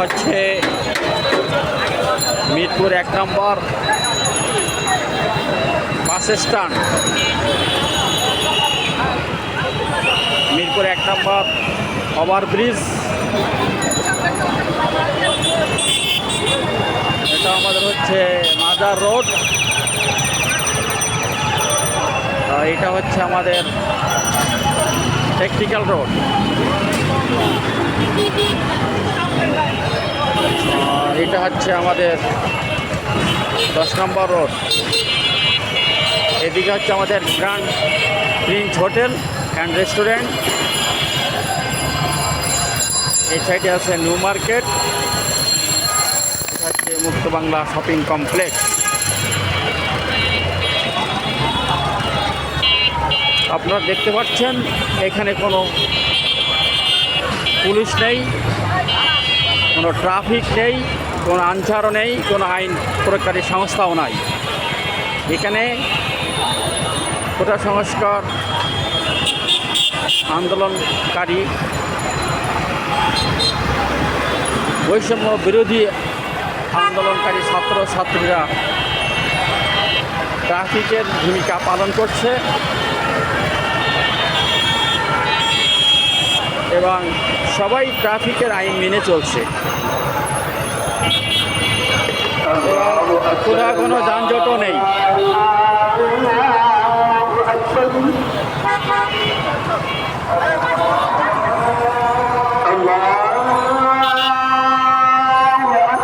হচ্ছে মিরপুর এক নম্বর bus stand. Mirpur এক নম্বর ওভারব্রিজ। এটা আমাদের হচ্ছে মাজার রোড। এটা হচ্ছে আমাদের টেকনিক্যাল রোড এটা হচ্ছে আমাদের দশ নম্বর রোড। এদিকে হচ্ছে আমাদের grand prince hotel and restaurant. এই সাইডে আছে নিউ মার্কেট। হচ্ছে মুক্ত বাংলা শপিং কমপ্লেক্স। আপনারা দেখতে পাচ্ছেন, এখানে কোনো পুলিশ নেই, কোনো ট্রাফিক নেই। কোনো আনসারও নেই, কোনো আইন প্রয়োগকারী সংস্থাও নাই। এখানে কোটা সংস্কার আন্দোলনকারী বৈষম্য বিরোধী আন্দোলনকারী ছাত্র ছাত্রীরা ট্রাফিকের ভূমিকা পালন করছে এবং সবাই ট্রাফিকের আইন মেনে চলছে। কোথাও কোনো যানজটও নেই।